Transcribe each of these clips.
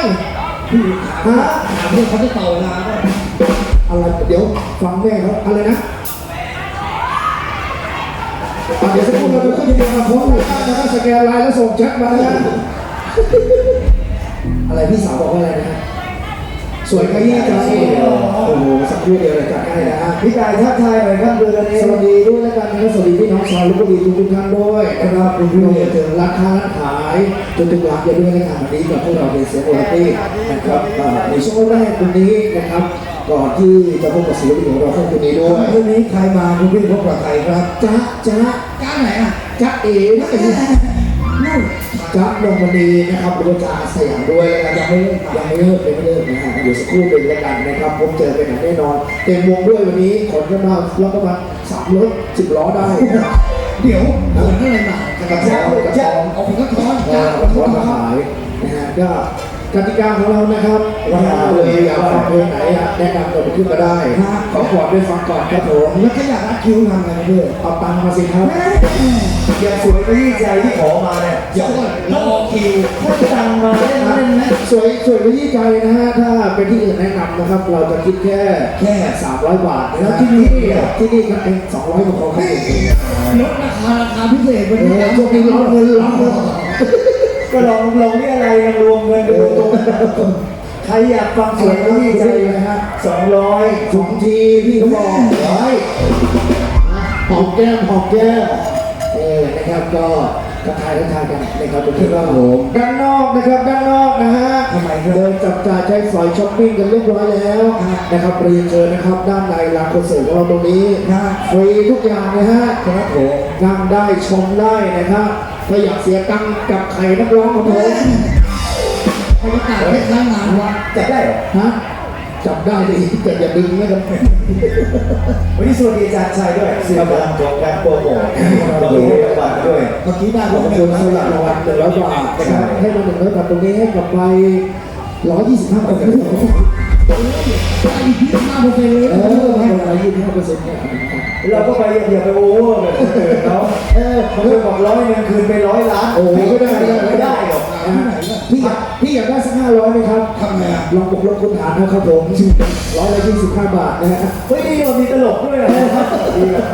ฮะเพื่อเขาจะต่อเวลาก็อะไรเดี๋ยวฟังแม่เขาอะไรนะอะเดี๋ยวสักครู่เราจะขึ้นทะเบียนมาพร้อมกันนะครับสแกนไลน์แล้วส่งแชทมานะฮะอะไรพี่สาวบอกว่าอะไรนะครับ สวยขยี้ใจโอ้โหสักครู่เดียวเลยจัดให้นะฮะพี่กายทักทายหน่อยครับเดือนนี้สวัสดีด้วยแล้วกันนะครับสวัสดีพี่น้องชาวลูกบุรีทุกทุกๆท่านด้วยนะครับคุณพี่เจอร้านค้าร้านขายจนถึงร้านเยอะด้วยนะครับวันนี้กับพวกเราเป็นเสียงโอลาตี้นะครับอ่าในช่วงแรกวันนี้นะครับก่อนที่จะพบกับศิลปินของเราคนนี้ด้วยวันนี้ใครมาคุณพี่พบกับใครครับจ๊ะจ๊ะก้าไหนอะจ๊ะเอ๋นะเอ๋ จ๊ะลงวันนี้นะครับบริจาคสยามด้วยนะครับยังไม่เลิกยังไม่เลิกยังไม่เลิกนะฮะเดี๋ยวสักครู่หนึ่งแล้วกันนะครับผมเจอกันอย่างแน่นอนเต็มวงด้วยวันนี้ขนกันมาแล้วก็มาสามรถสิบล้อได้เดี๋ยวเดินอะไรมากระท้อนกระท้อนเอาผมก็ท้อนเออกระท้อนมาขายนะฮะก็ กติกาของเรานะครับว่าเลยอยากฟังเพลงไหนอะแนะนำกันไปขึ้นมาได้ขอขอได้ฟังก่อนครับผมแล้วก็อยากรัดคิวทำไงพี่เอาตังค์มาสิครับอย่างสวยก็ยี่ใจที่ขอมาเนี่ยเดี๋ยวก่อนรอคิวให้ตังค์มาเล่นเล่นนะสวยสวยไปที่ใจนะฮะถ้าเป็นที่อื่นแนะนำนะครับ เราจะคิดแค่แค่300บาทนะแล้ฮะวที่นี่อะที่นี่กันเอง200กว่าเขาครับผมลดราคาราคาพิเศษวันเอนี้อช่วงนี้ร้อนเงินร้อนเงิน ก็ลองลองนี่อะไรกันรวมเงินดูตรงใครอยากฟังสวยก็ยี่ใจนะฮะสองร้อยสองทีพี่เขาบอกไว้หอมแก้มหอมแก้มเออนะครับก็ทักทายทักทายกันนะครับทุกท่านครับผมด้านนอกนะครับด้านนอกนะฮะทำไมครับเดินจับจ่ายใช้สอยช้อปปิ้งกันเรียบร้อยแล้วนะครับเรียนเชิญนะครับ ด้านในลานคอนเสิร์ตของเราตรงนี้ฟรีทุกอย่างนะฮะครับผมนั่งได้ชมได้นะครับ ถ้าอยากเสียตังค์กับใครนักร้องของผมบรรยากาศคล้ายๆงานวัดจับได้เหรอฮะจับได้ดิแต่อย่าดึงนะครับวันนี้สวัสดีอาจารย์ชัยด้วยสื่อกำลังของการโปรโมทเรามีรางวัลด้วยเมื่อกี้ได้ขอบคุณสำหรับรางวัลหนึ่งร้อยบาทให้มาหนึ่งร้อยบาทตรงนี้ให้กลับไปร้อยยี่สิบห้าบาทได้อีก ยี่สิบห้าเปอร์เซ็นต์เลยเออให้ร้อยยี่สิบห้าเปอร์เซ็นต์เนี่ยเราก็ไปอย่าไปโอเวอร์แบบคนอื่นเขาเออบางคนบอกร้อยหนึงคืนไปร้อยล้านโอ้โหไม่ได้ไม่ได้ไม่ได้หรอกพี่อยากพี่อยากได้สักห้าร้อยไหมครับทำไงอะลองบวกลบคูณหารนะครับผมร้อยละยี่สิบห้าบาทนะฮะเฮ้ยนี่เรามีตลกด้วยนะครับดีอะ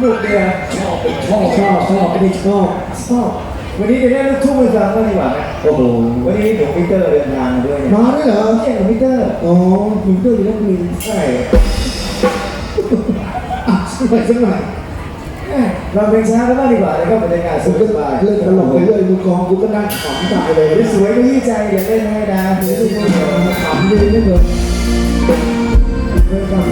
หนุกเนี่ยชอบไปชชออบบชอบชอบไม่ได้ชอบชอบ วันนี้จะได้ลูกทุ่งไปฟังบ้างดีกว่าไหมโอ้โหวันนี้หนูมิเตอร์เดินทางมาด้วยเนี่ยมาด้วยเหรอเนี่ยหนูมิเตอร์อ๋อหนุ่มเตอร์อยู่แล้วมีใช่อะสักหน่อยสักหน่อยเราเพลงช้ากันบ้างดีกว่าแล้วก็บรรยากาศผสุมขก็สบายเล่นตลกไปเรื่อยมือกองกูก็นั่งขำตายเลยสวยก็ยี่ใจเดี๋ยวเล่นให้นะเดี๋ยวทุกคนเดี๋ยวมาขำดีไม่เกินเคยฟังว่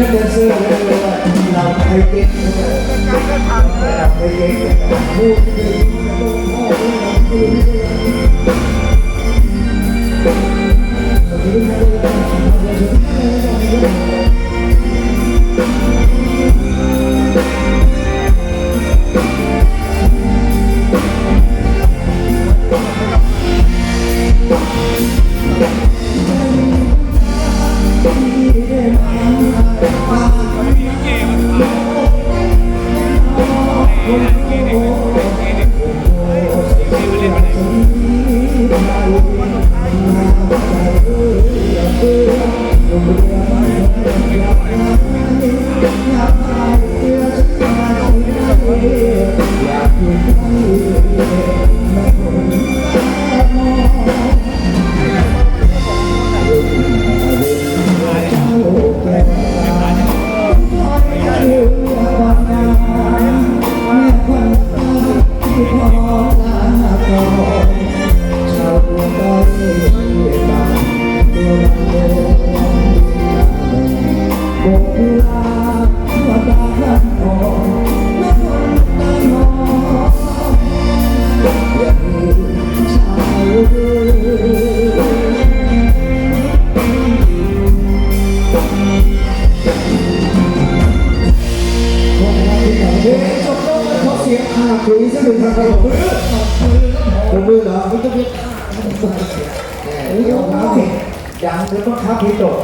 นั่นเดินซื้อเลยว่าเราไทยเก่งเราไทยเก่งพูดไปตรงพ่อเราพูด โบ คุยสักหนึ่งครั้งครับมือเหรอไม่ต้องเป็นโอ้ยเอาน้ำดังแล้วก็คับให้ตก